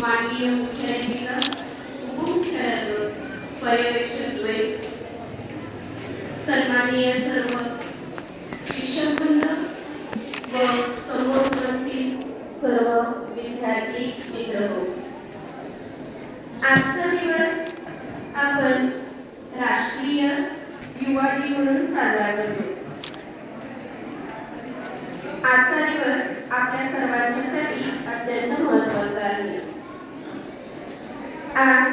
माननीय मुख्याध्यापिका उपमुख्याध्यापक पर्यवेक्षक द्वैत सन्माननीय सर्व शिक्षकवृंद व सर्व उपस्थित सर्व विद्यार्थी मित्र हो आजचा दिवस आपण राष्ट्रीय युवा दिन म्हणून साजरा करतो आजचा दिवस आपल्या सर्वांच्यासाठी अत्यंत महत्त्वाचा आहे आज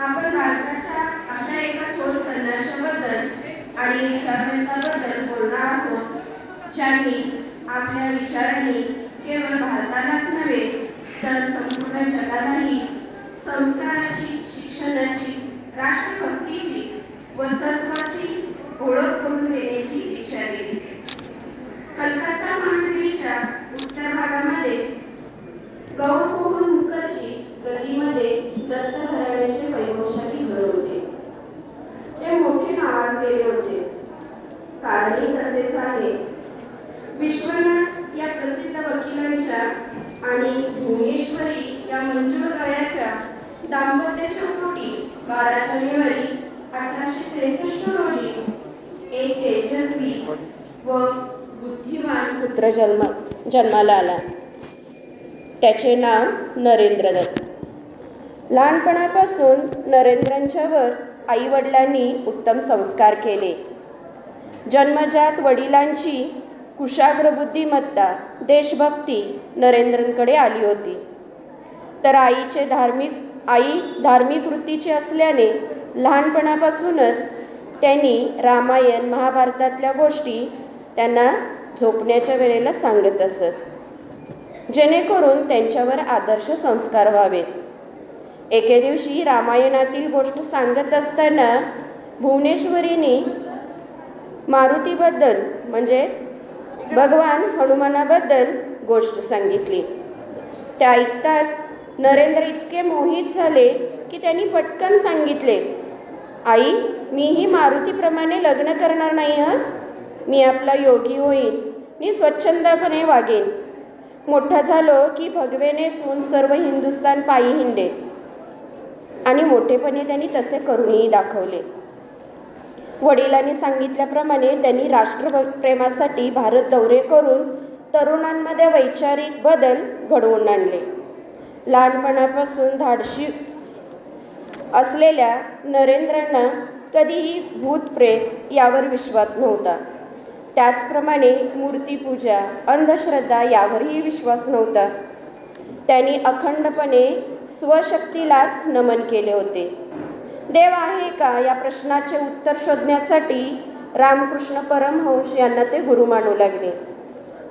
आपण भारताच्या अशा एका थोर संन्याशाबद्दल आणि विचारवंताबद्दल बोलणार आहोत ज्यांनी आपल्या विचारांनी केवळ भारतालाच नव्हे तर संपूर्ण जगालाही संस्काराची शिक्षणाची राष्ट्रभक्तीची व सर्वाची ओळख करून देण्याची दीक्षा दिली. कलकत्ता महानगरीच्या उत्तर भागामध्ये गौरमोहन मुखर्जी गल्लीमध्ये दत्त घराण्याचे वैभवशाली घर होते ते मोठे नावाजलेले होते कारणही तसेच आहे विश्वनाथ या प्रसिद्ध वकिलांच्या आणि मंजूर करायच्या दाम्पत्याच्या पोटी बारा जानेवारी अठराशे त्रेसष्ट रोजी एक तेजस्वी व बुद्धिमान पुत्र जन्म जन्माला आला. त्याचे नाव नरेंद्र दत्त. लहानपणापासून नरेंद्रांच्यावर आईवडिलांनी उत्तम संस्कार केले. जन्मजात वडिलांची कुशाग्र बुद्धिमत्ता देशभक्ती नरेंद्रांकडे आली होती. तर आईचे धार्मिक आई धार्मिक वृत्तीची असल्याने लहानपणापासूनच त्यांनी रामायण महाभारतातल्या गोष्टी त्यांना झोपण्याच्या वेळेला सांगत असत. जेणेकरून त्यांच्यावर आदर्श संस्कार व्हावेत. एके दिवशी रामायणातील गोष्ट सांगत असताना भुवनेश्वरीने मारुतीबद्दल म्हणजेच भगवान हनुमानाबद्दल गोष्ट सांगितली. त्या ऐकताच नरेंद्र इतके मोहित झाले की त्यांनी पटकन सांगितले आई मीही मारुतीप्रमाणे लग्न करणार नाही हं? मी आपला योगी होईन मी स्वच्छंदपणे वागेन. मोठा झालो की भगवेने सून सर्व हिंदुस्तान पायी हिंडे. आणि मोठेपणे त्यांनी तसे करूनही दाखवले. वडिलांनी सांगितल्याप्रमाणे त्यांनी राष्ट्रप्रेमासाठी भारत दौरे करून तरुणांमध्ये वैचारिक बदल घडवून आणले. लहानपणापासून धाडशी असलेल्या नरेंद्रांना कधीही भूतप्रेत यावर विश्वास नव्हता. त्याचप्रमाणे मूर्तीपूजा अंधश्रद्धा यावरही विश्वास नव्हता. त्यांनी अखंडपणे स्वशक्तीलाच नमन केले होते. देव आहे का या प्रश्नाचे उत्तर शोधण्यासाठी रामकृष्ण परमहंस यांना ते गुरु मानू लागले.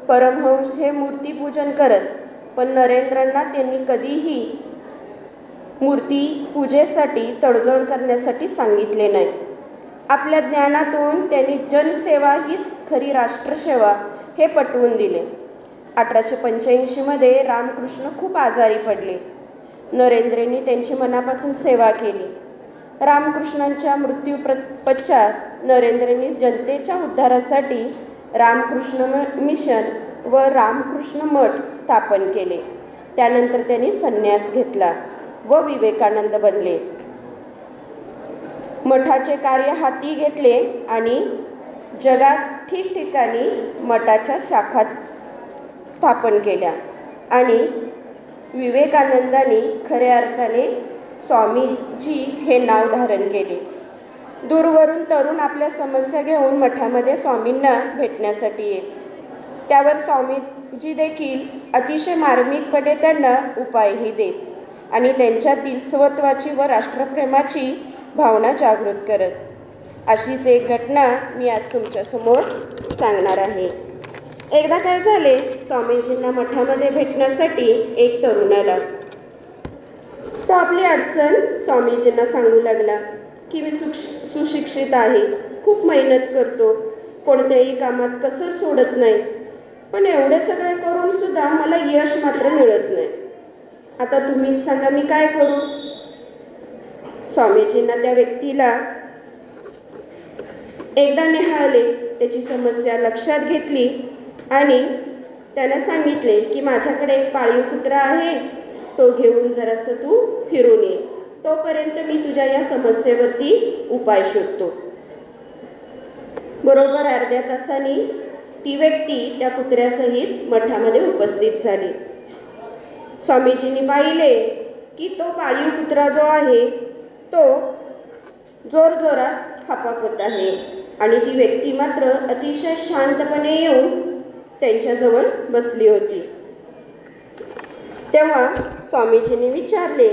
परमहंस हे मूर्तीपूजन करत पण नरेंद्रांना त्यांनी कधीही मूर्ती पूजेसाठी तडजोड करण्यासाठी सांगितले नाही. आपल्या ज्ञानातून त्यांनी जनसेवा हीच खरी राष्ट्रसेवा हे पटवून दिले. अठराशे पंच्याऐंशीमध्ये रामकृष्ण खूप आजारी पडले. नरेंद्रेंनी त्यांची मनापासून सेवा केली. रामकृष्णांच्या मृत्यू पश्चात नरेंद्रेंनी जनतेच्या उद्धारासाठी रामकृष्ण मिशन व रामकृष्ण मठ स्थापन केले. त्यानंतर त्यांनी संन्यास घेतला व विवेकानंद बनले. मठाचे कार्य हाती घेतले आणि जगात ठिकठिकाणी मठाच्या शाखा स्थापन केल्या आणि विवेकानंदांनी खऱ्या अर्थाने स्वामीजी हे नाव धारण केले. दूरवरून तरुण आपल्या समस्या घेऊन मठामध्ये स्वामींना भेटण्यासाठी येत. त्यावर स्वामीजी देखील अतिशय मार्मिकपणे त्यांना उपायही देत आणि त्यांच्यातील स्वत्वाची व राष्ट्रप्रेमाची भावना जागृत करत. अशीच एक घटना मी आज तुमच्यासमोर सांगणार आहे. एकदा काय झाले स्वामीजींना मठामध्ये भेटण्यासाठी एक तरुण आला. तो आपली अडचण स्वामीजींना सांगू लागला की मी सुक्ष सुशिक्षित आहे खूप मेहनत करतो कोणत्याही कामात कसर सोडत नाही पण एवढे सगळे करून सुद्धा मला यश मात्र मिळत नाही. आता तुम्हीच सांगा मी काय करू? स्वामीजींना त्या व्यक्तीला एकदा निहाळले त्याची समस्या लक्षात घेतली आणि त्याला सांगितले की माझ्याकडे एक पाळीव कुत्रा आहे तो घेऊन जरासं तू फिरून ये. तोपर्यंत मी तुझ्या या समस्येवरती उपाय शोधतो. बरोबर अर्ध्या तासाने ती व्यक्ती त्या कुत्र्यासहित मठामध्ये उपस्थित झाली. स्वामीजींनी पाहिले की तो पाळीव कुत्रा जो आहे तो जोरजोरात हापापत आहे आणि ती व्यक्ती मात्र अतिशय शांतपणे येऊन त्यांच्याजवळ बसली होती. तेव्हा स्वामीजींनी विचारले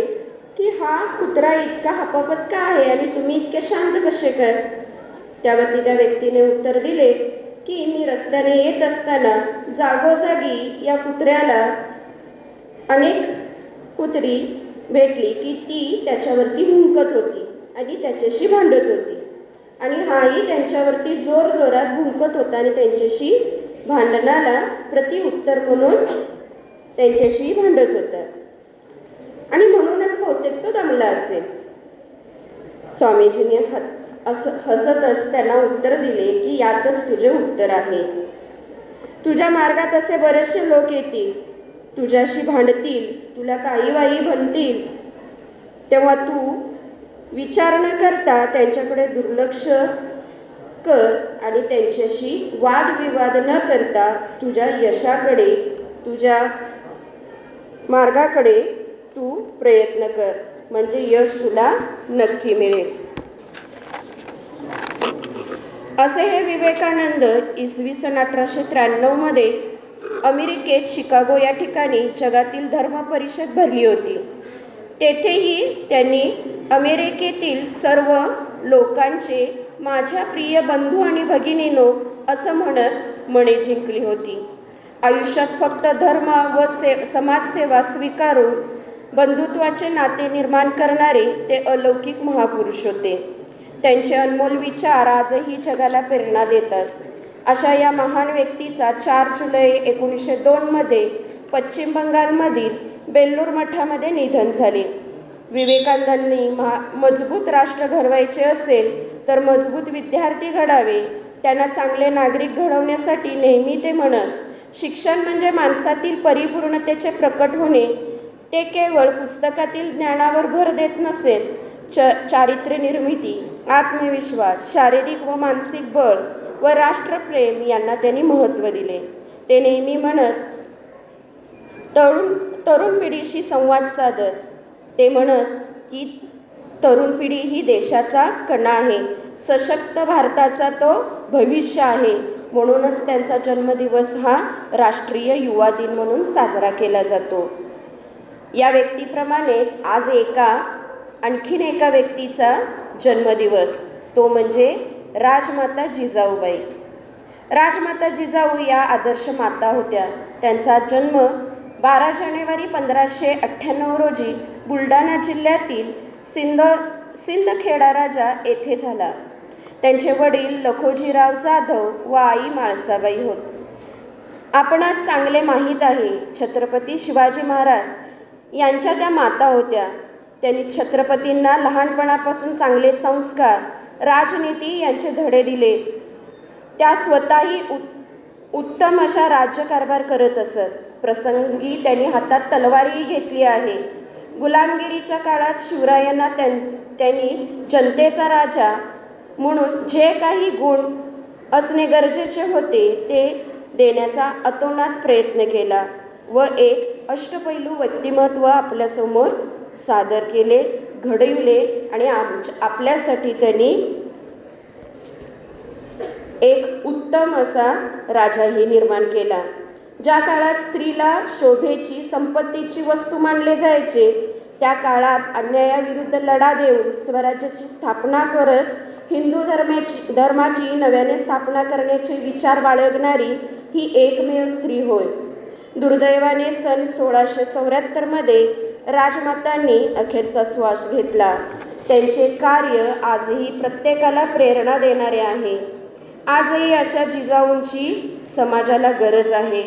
की हा कुत्रा इतका हापापत का आहे आणि तुम्ही इतके शांत कसे काय? त्यावरती त्या व्यक्तीने उत्तर दिले की मी रस्त्याने येत असताना जागोजागी या कुत्र्याला अनेक कुत्री भेटली की ती त्याच्यावरती भुंकत होती आणि त्याच्याशी भांडत होती. आणि हाही त्यांच्यावरती जोर जोरात भुंकत होता आणि त्यांच्याशी भांडणाला प्रतिउत्तर म्हणून त्यांच्याशी भांडत होता. आणि म्हणूनच बहुतेक तो दमला असेल. स्वामीजींनी हात असं हसतच त्यांना उत्तर दिले की यातच तुझे उत्तर आहे. तुझ्या मार्गात असे बरेचसे लोक येतील. तुझ्याशी भांडतील. तुला काही वाई म्हणतील. तेव्हा तू विचार न करता त्यांच्याकडे दुर्लक्ष कर आणि त्यांच्याशी वादविवाद न करता तुझ्या यशाकडे तुझ्या मार्गाकडे तू प्रयत्न कर. म्हणजे यश तुला नक्की मिळेल. असे हे विवेकानंद इसवी सन अठराशे त्र्याण्णवमध्ये अमेरिकेत शिकागो या ठिकाणी जगातील धर्म परिषद भरली होती. तेथेही त्यांनी अमेरिकेतील सर्व लोकांचे माझ्या प्रिय बंधू आणि भगिनीनो असं म्हणत मणे जिंकली होती. आयुष्यात फक्त धर्म व से समाजसेवा स्वीकारून बंधुत्वाचे नाते निर्माण करणारे ते अलौकिक महापुरुष होते. त्यांचे अनमोल विचार आजही जगाला प्रेरणा देतात. अशा या महान व्यक्तीचा चार जुलै एकोणीसशे दोनमध्ये पश्चिम बंगालमधील बेल्लूर मठामध्ये निधन झाले. विवेकानंदांनी महा मजबूत राष्ट्र घडवायचे असेल तर मजबूत विद्यार्थी घडावे. त्यांना चांगले नागरिक घडवण्यासाठी नेहमी ते म्हणत शिक्षण म्हणजे माणसातील परिपूर्णतेचे प्रकट होणे. ते केवळ पुस्तकातील ज्ञानावर भर देत नसेल च चारित्र्य निर्मिती. आत्मविश्वास शारीरिक व मानसिक बळ व राष्ट्रप्रेम यांना त्यांनी महत्त्व दिले. ते नेहमी म्हणत तरुण तरुण पिढीशी संवाद साधत. ते म्हणत की तरुण पिढी ही देशाचा कणा आहे. सशक्त भारताचा तो भविष्य आहे. म्हणूनच त्यांचा जन्मदिवस हा राष्ट्रीय युवा दिन म्हणून साजरा केला जातो. या व्यक्तीप्रमाणेच आज एका आणखीन एका व्यक्तीचा जन्मदिवस. तो म्हणजे राजमाता जिजाऊबाई. राजमाता जिजाऊ या आदर्श माता होत्या. त्यांचा जन्म बारा जानेवारी पंधराशे अठ्ठ्याण्णव रोजी बुलढाणा जिल्ह्यातील सिंध सिंदखेडा राजा येथे झाला. त्यांचे वडील लखोजीराव जाधव व आई माळसाबाई होत. आपणास चांगले माहीत आहे छत्रपती शिवाजी महाराज यांच्या त्या माता होत्या. त्यांनी छत्रपतींना लहानपणापासून चांगले संस्कार राजनीती यांचे धडे दिले. त्या स्वतःही उत् उत्तम अशा राज्यकारभार करत असत. प्रसंगी त्यांनी हातात तलवारही घेतली आहे. गुलामगिरीच्या काळात शिवरायांना त्यां त्यांनी जनतेचा राजा म्हणून जे काही गुण असणे गरजेचे होते ते देण्याचा अतोनात प्रयत्न केला व एक अष्टपैलू व्यक्तिमत्व आपल्यासमोर सादर केले घडविले आणि आमच्या आपल्यासाठी त्यांनी एक उत्तम असा राजाही निर्माण केला ज्या काळात स्त्रीला शोभेची संपत्तीची वस्तू मानले जायचे त्या काळात अन्यायाविरुद्ध लढा देऊन स्वराज्याची स्थापना करत हिंदू धर्माची धर्माची नव्याने स्थापना करण्याचे विचार बाळगणारी ही एकमेव स्त्री होय. दुर्दैवाने सन सोळाशे चौऱ्याहत्तरमध्ये राजमातांनी अखेरचा श्वास घेतला. त्यांचे कार्य आजही प्रत्येकाला प्रेरणा देणारे आहे. आजही अशा जिजाऊंची समाजाला गरज आहे.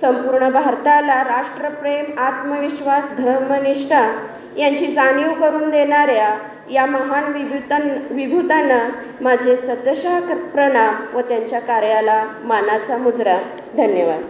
संपूर्ण भारताला राष्ट्रप्रेम आत्मविश्वास धर्मनिष्ठा यांची जाणीव करून देणाऱ्या या महान विभूतां विभूतांना माझे सतशः प्रणाम व त्यांच्या कार्याला मानाचा मुजरा. धन्यवाद.